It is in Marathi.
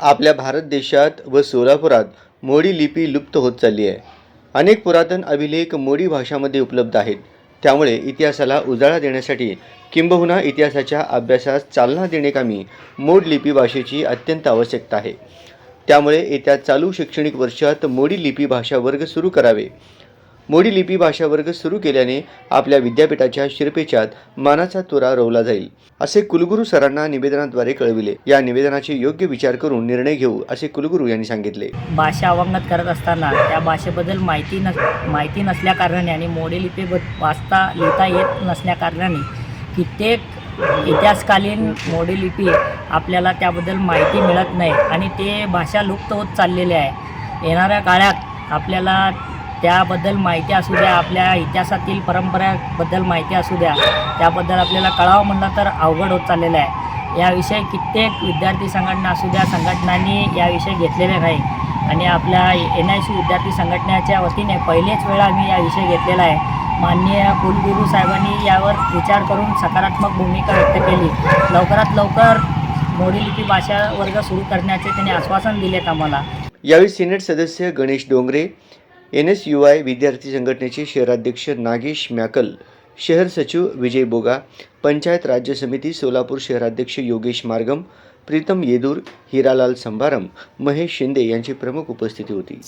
आपल्या भारत देशात व सोलापुरात मोडी लिपी लुप्त होत चालली आहे. अनेक पुरातन अभिलेख मोडी भाषामध्ये उपलब्ध आहेत. त्यामुळे इतिहासाला उजाळा देण्यासाठी किंबहुना इतिहासाच्या अभ्यासास चालना देणे कामी मोड लिपी भाषेची अत्यंत आवश्यकता आहे. त्यामुळे येत्या चालू शैक्षणिक वर्षात मोडी लिपी भाषा वर्ग सुरू करावे. मोडी लिपी भाषा वर्ग सुरू केल्याने आपल्या विद्यापीठाच्या शिरपेचात मानाचा तुरा रोवला जाईल असे कुलगुरू सरांना निवेदनाद्वारे कळविले. या निवेदनाचे योग्य विचार करून निर्णय घेऊ असे कुलगुरू यांनी सांगितले. भाषा अवंगत करत असताना त्या भाषेबद्दल माहिती नस माहिती नसल्याकारणाने आणि मोडी लिपी वाचता लिहिता येत नसल्याकारणाने कित्येक इतिहासकालीन मोडी लिपी आपल्याला त्याबद्दल माहिती मिळत नाही आणि ते भाषा लुप्त होत चाललेली आहे. येणाऱ्या काळात आपल्याला त्याबद्दल माहिती असू द्या आपल्या इतिहासातील परंपराबद्दल माहिती असू द्या. त्याबद्दल आपल्याला कळावं म्हणलं तर अवघड होत चाललेलं आहे. याविषयी कित्येक विद्यार्थी संघटना असू द्या संघटनांनी याविषयी घेतलेले नाही. आणि आपल्या एन आय सी विद्यार्थी संघटनेच्या वतीने पहिलेच वेळा मी या विषय घेतलेला आहे. माननीय कुलगुरू साहेबांनी यावर विचार करून सकारात्मक भूमिका व्यक्त केली. लवकरात लवकर मोडीलिपी भाषा वर्ग सुरू करण्याचे त्यांनी आश्वासन दिले आम्हाला. यावेळी सिनेट सदस्य Ganesh Dongre N S U I विद्यार्थी संघटनेचे शहराध्यक्ष नागेश मॅकल शहर सचिव विजय बोगा पंचायत राज्य समिती सोलापूर शहराध्यक्ष योगेश मार्गम प्रीतम येदूर हिरालाल संभारम महेश शिंदे यांची प्रमुख उपस्थिती होती.